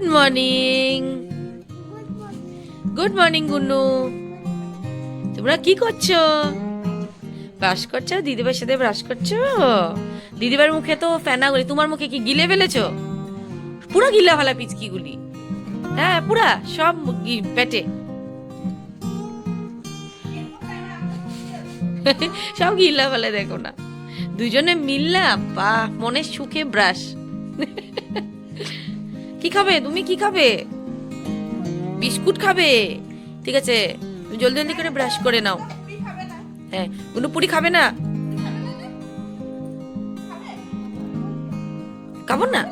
Good morning good morning Gunu তোমরা কি করছ? ব্রাশ করছ? দিদিভাইয়ের সাথে ব্রাশ করছ? দিদিভাইয়ের মুখে তো ফেনাগুলি তোমার মুখে কি গিলে ফেলেছো? পুরো গিলা ফেলা পিচকিগুলি হ্যাঁ পুরা সব পেটে। সব গিলা ফেলে দেখো না। দুজনে মিললাম বা মনের সুখে ব্রাশ কি খাবে? তুমি কি খাবে? বিস্কুট খাবে? ঠিক আছে, জলদি জলদি করে ব্রাশ করে নাও। হ্যাঁ কোনো পুরি খাবে না? খাব না?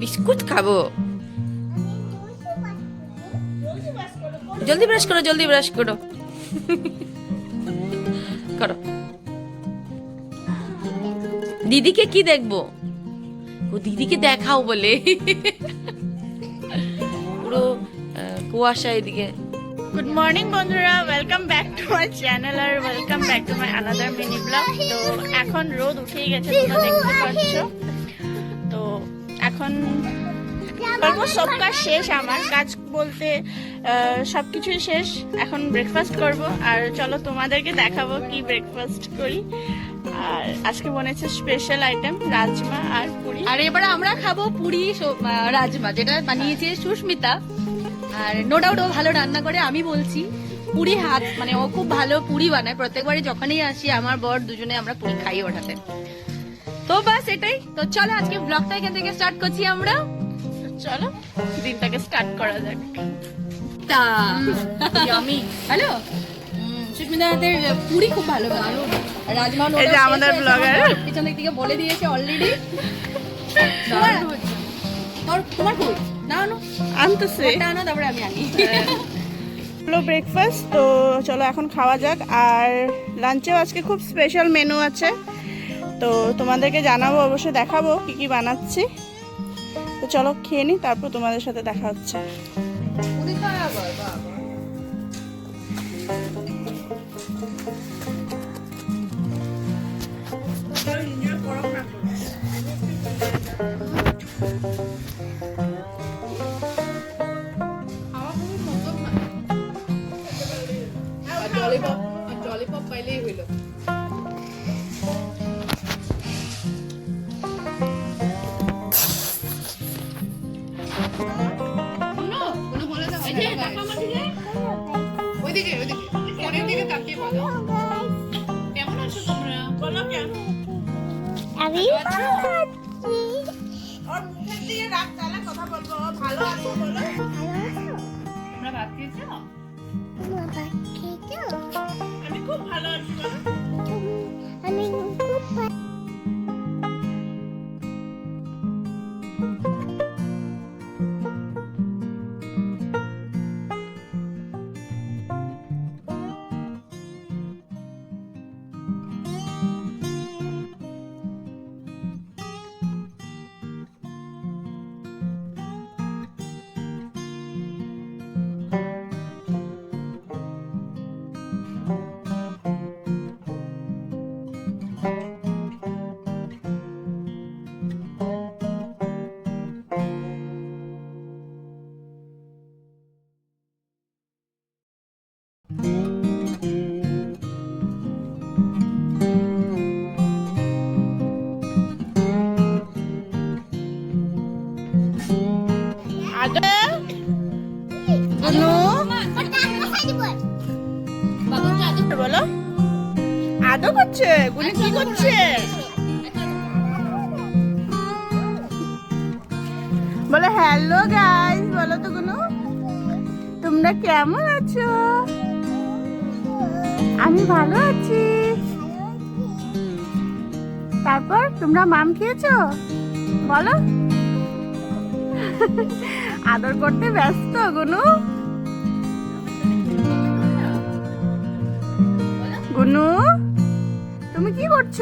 বিস্কুট খাব। জলদি ব্রাশ করো, জলদি ব্রাশ করো। করো। দিদিকে কি দেখব? ও দিদিকে দেখাও বলে। পুরো কুয়াশা এদিকে। গুড মর্নিং বন্ধুরা। Welcome back to my channel R welcome back to my another mini vlog তো এখন রোদ উঠেই গেছে, তোমরা দেখতে পাচ্ছ। তো এখন অলমোস্ট সব কাজ শেষ আমার। কাজ বলতে সব কিছুই শেষ। এখন ব্রেকফাস্ট করব। আর চলো তোমাদেরকে দেখাবো কি ব্রেকফাস্ট করি। আর আজকে বনেছে স্পেশাল আইটেম রাজমা আর পুরি। আর এবার আমরা খাব পুরি রাজমা যেটা বানিয়েছে সুস্মিতা। আর নো ডাউট ও ভালো রান্না করে আমি বলছি পুরি হাত মানে ও খুব ভালো পুরি বানায়। প্রত্যেকবারই যখনই আসি আমার বর দুজনে আমরা পুরি খাই ওঠাতে তো বাস এটাই। তো চলো আজকে ব্লগটা এখান থেকে স্টার্ট করছি আমরা। চলো দিনটাকে স্টার্ট করা যাক। তা ইয়ামি হ্যালো সুস্মিতা হাতের পুরি খুব ভালো ভালো রাজমা এই যে আমাদের blogger। পিছন দিক বলে দিয়েছে অলরেডি তোমার তোমার কই? না না আনতেছে। ওটা আনো তারপরে আমি আনি। হলো ব্রেকফাস্ট তো চলো এখন খাওয়া যাক। আর লাঞ্চেও আজকে খুব স্পেশাল মেনু আছে। তো তোমাদেরকে জানাব অবশ্যই দেখাবো কি কি বানাচ্ছি। তো চলো খেয়ে নিই তারপর তোমাদের সাথে দেখা হচ্ছে। তোমরা ভাত খেয়েছো? আমি খুব ভালো আছি বলো? আদৌ করছে? গুলি কি করছে? বলো হ্যালো গাইস বলো তো গুনু। তোমরা কেমন আছো? আমি ভালো আছি। তারপর তোমরা মাম খেয়েছো? বলো। আদর করতে ব্যস্ত, গুনু। গুনু, তুমি কি করছ?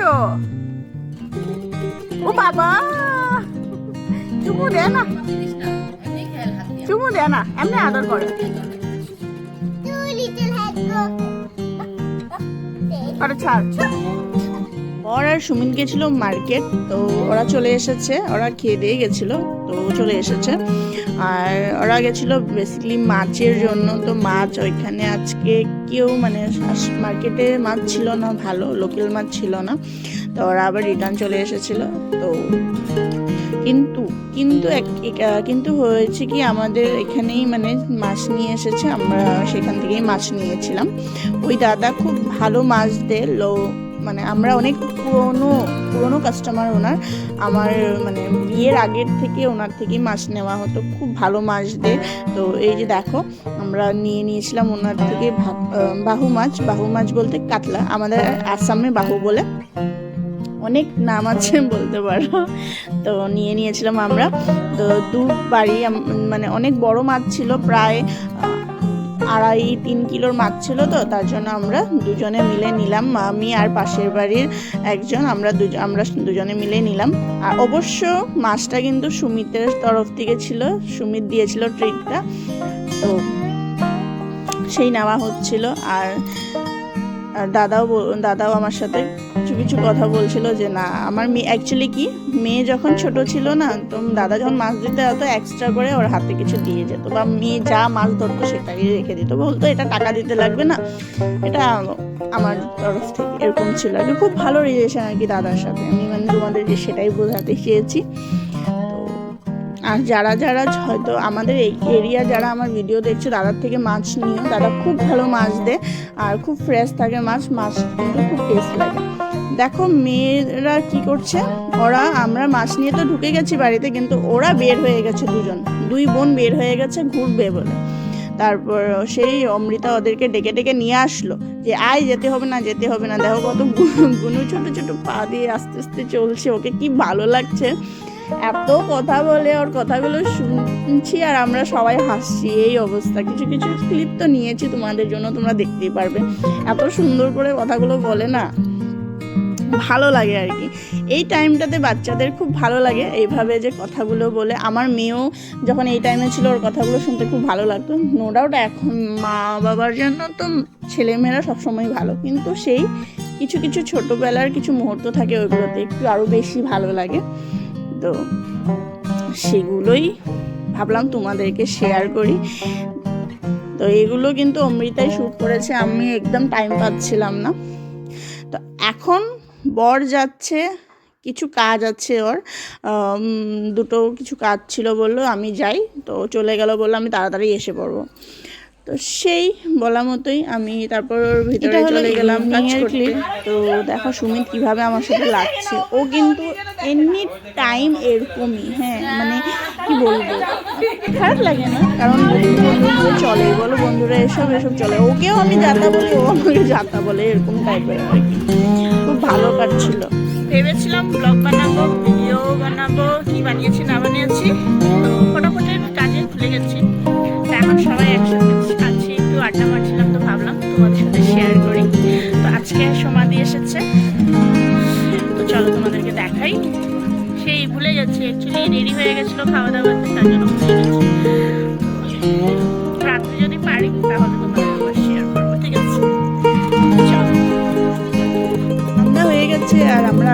ও বাবা! চুমু দে না। চুমু দে না, এমনি আদর করে। ছাড়। ওর আর সুমিত গেছিল মার্কেট, তো ওরা চলে এসেছে, ওরা খেয়ে দিয়ে গেছিল, তো চলে এসেছে। আর ওরা গেছিল বেসিক্যালি মাছের জন্য। তো মাছ ওইখানে আজকে কেউ মানে মার্কেটে মাছ ছিল না ভালো লোকাল মাছ ছিল না। তো ওরা আবার রিটার্ন চলে এসেছিল। তো কিন্তু কিন্তু কিন্তু হয়েছে কি আমাদের এখানেই মানে মাছ নিয়ে এসেছে, আমরা সেখান থেকেই মাছ নিয়েছিলাম। ওই দাদা খুব ভালো মাছ দেয়, লো মানে আমরা অনেক পুরনো পুরনো কাস্টমার ওনার। আমার মানে বিয়ের আগের থেকে ওনার থেকেই মাছ নেওয়া হতো, খুব ভালো মাছ দেয়। তো এই যে দেখো, আমরা নিয়ে নিয়েছিলাম ওনার থেকে বাহু মাছ। বাহু মাছ বলতে কাতলা, আমাদের আসামে বাহু বলে। অনেক নাম আছে বলতে পারো। তো নিয়ে নিয়েছিলাম আমরা। তো দু বাড়ি মানে অনেক বড় মাছ ছিল, প্রায় আড়াই, তিন কিলোর মাছ ছিল তো, তার জন্য আমরা দুজনে মিলে নিলাম। আমি আর পাশের বাড়ির একজন, আমরা আমরা দুজনে মিলে নিলাম। আর অবশ্য মাছটা কিন্তু সুমিতের তরফ থেকে ছিল, সুমিত দিয়েছিল ট্রিটটা। তো সেই নেওয়া হচ্ছিল। আর আর দাদাও দাদাও আমার সাথে কিছু কিছু কথা বলছিল যে, না, আমার মেয়ে অ্যাকচুয়ালি কি, মেয়ে যখন ছোট ছিল না, তো দাদা যখন মাছ দিতে যেত এক্সট্রা করে ওর হাতে কিছু দিয়ে যেত বা মেয়ে যা মাছ ধরতো সেটাই রেখে দিত। বলতো, এটা টাকা দিতে লাগবে না, এটা আমার তরফ থেকে। এরকম ছিল। আর খুব ভালো রিলেশন আর কি দাদার সাথে। আমি মানে তোমাদেরকে সেটাই বোঝাতে চেয়েছি। আর যারা যারা হয়তো আমাদের এই এরিয়া যারা আমার ভিডিও দেখছে দাদার থেকে মাছ নিও। দাদা খুব ভালো মাছ দেয় আর খুব ফ্রেশ থাকে মাছ। মাছ কিন্তু খুব টেস্ট লাগে। দেখো, মেয়েরা কি করছে? ওরা, আমরা মাছ নিয়ে তো ঢুকে গেছি বাড়িতে, কিন্তু ওরা বের হয়ে গেছে দুজন। দুই বোন বের হয়ে গেছে ঘুরবে বলে। তারপর সেই অমৃতা ওদেরকে ডেকে ডেকে নিয়ে আসলো যে, আয়, যেতে হবে না, যেতে হবে না। দেখো কত গুনু ছোট ছোট পা দিয়ে আস্তে আস্তে চলছে। ওকে কি ভালো লাগছে। এত কথা বলে, ওর কথাগুলো শুনছি আর আমরা সবাই হাসছি। এই অবস্থা। কিছু কিছু ক্লিপ তো নিয়েছি তোমাদের জন্য, তোমরা দেখতেই পারবে। এত সুন্দর করে কথাগুলো বলে না। ভালো লাগে আর কি। এই টাইমটাতে বাচ্চাদের খুব ভালো লাগে এইভাবে যে কথাগুলো বলে। আমার মেয়েও যখন এই টাইমে ছিল, ওর কথাগুলো শুনতে খুব ভালো লাগতো। নো ডাউট এখন মা বাবার জন্য তো ছেলেমেয়েরা সবসময় ভালো। কিন্তু সেই কিছু কিছু ছোটোবেলার কিছু মুহূর্ত থাকে ওইগুলোতে, একটু আরও বেশি ভালো লাগে। তো সেগুলোই ভাবলাম তোমাদেরকে শেয়ার করি। তো এগুলো কিন্তু অমৃতাই শ্যুট করেছে, আমি একদম টাইম পাচ্ছিলাম না। তো এখন বর যাচ্ছে, কিছু কাজ আছে ওর। দুটো কিছু কাজ ছিল বলল, আমি যাই। তো চলে গেল বলল, আমি তাড়াতাড়ি এসে পড়ব। তো সেই বলা মতোই আমি তারপর ওর ভিতরে চলে গেলাম কাজ করতে। তো দেখো সুমিত কীভাবে আমার সাথে লাগছে। ও কিন্তু এনি টাইম এরকমই হ্যাঁ মানে কি বলব? খারাপ লাগে না কারণ বন্ধু চলে বলো বন্ধুরা এসব এসব চলে। ওকেও আমি যাতা বলি ও আমাকে যাতা বলে এরকম টাইপের আর কি। খুব ভালো কাটছিল। ভেবেছিলাম ব্লগ বানাবো ভিডিও বানাবো কি বানিয়েছি না বানিয়েছি।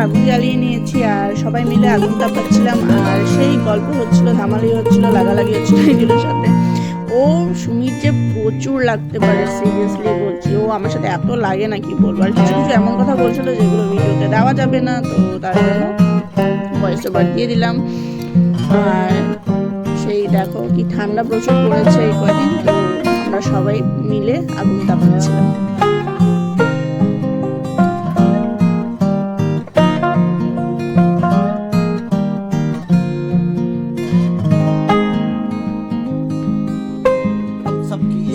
আগুন জ্বালিয়ে নিয়েছি আর সবাই মিলে আগুন তাপাচ্ছিলাম আর সেই গল্প হচ্ছিল, ধামালি হচ্ছিল, লাগালাগি হচ্ছিল এগুলোর সাথে। ও সুমির যে প্রচুর লাগতে পারে সিরিয়াসলি বলছি। ও আমার সাথে এত লাগে না, কি বলব? আর কিছু কিছু এমন কথা বলছিল যেগুলো ভিডিওতে দেওয়া যাবে না, তো তার জন্য ভয়েস ওভার দিয়ে দিলাম। আর সেই দেখো কি ঠান্ডা প্রচুর পড়েছে এই কদিন তো আমরা সবাই মিলে আগুন তাপাচ্ছিলাম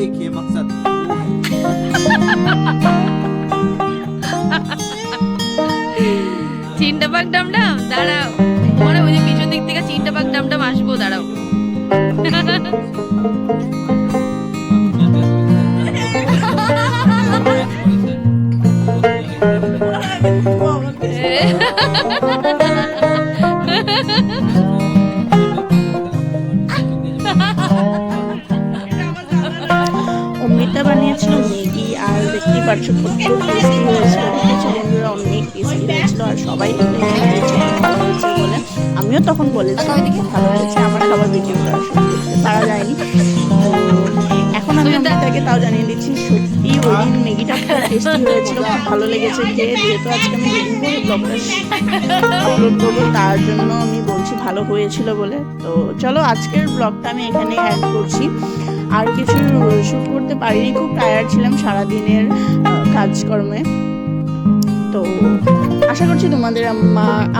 सबकी एक ही मकसद वो है চিনটা পাক ডামডাম দাঁড়াও তোমার ওই যে পিছন দিক থেকে চিনটা পাক ডামডাম আসবো দাঁড়াও অমৃতা বানিয়েছিল ম্যাগি আর প্রচুর টেস্টি হয়েছিল বন্ধুরা অনেক টেস্টি হয়েছিল আর সবাই ভালো হয়েছে বলে আমিও তখন বলেছি ভালো হয়েছে আমার খাবার ভিডিও করা করতে পারা যায়নি। এখন আমি আপনাদেরকে তাও জানিয়ে দিচ্ছি সত্যি ওই দিন ম্যাগিটা খুব টেস্টি হয়েছিল খুব ভালো লেগেছে খেয়ে। যেহেতু আজকে আমি পরে ব্লগটা আপলোড করব তার জন্য আমি বলছি ভালো হয়েছিল বলে। তো চলো আজকের ব্লগটা আমি এখানে অ্যাড করছি। আর কিছু শ্যুট করতে পারিনি, খুব টায়ার্ড ছিলাম সারাদিনের কাজকর্মে। তো আশা করছি তোমাদের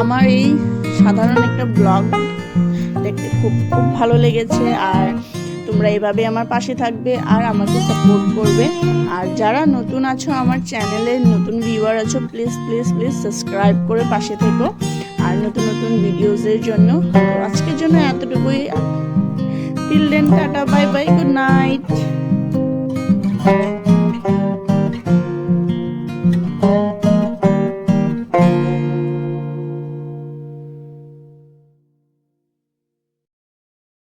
আমার এই সাধারণ একটা ব্লগ দেখতে খুব খুব ভালো লেগেছে, আর তোমরা এভাবে আমার পাশে থাকবে আর আমাকে সাপোর্ট করবে। আর যারা নতুন আছো আমার চ্যানেলে নতুন ভিউয়ার আছো প্লিজ প্লিজ প্লিজ সাবস্ক্রাইব করে পাশে থেকো। আর নতুন নতুন ভিডিওসের জন্য আজকের জন্য এতটুকুই। Till then, tata, bye bye, good night.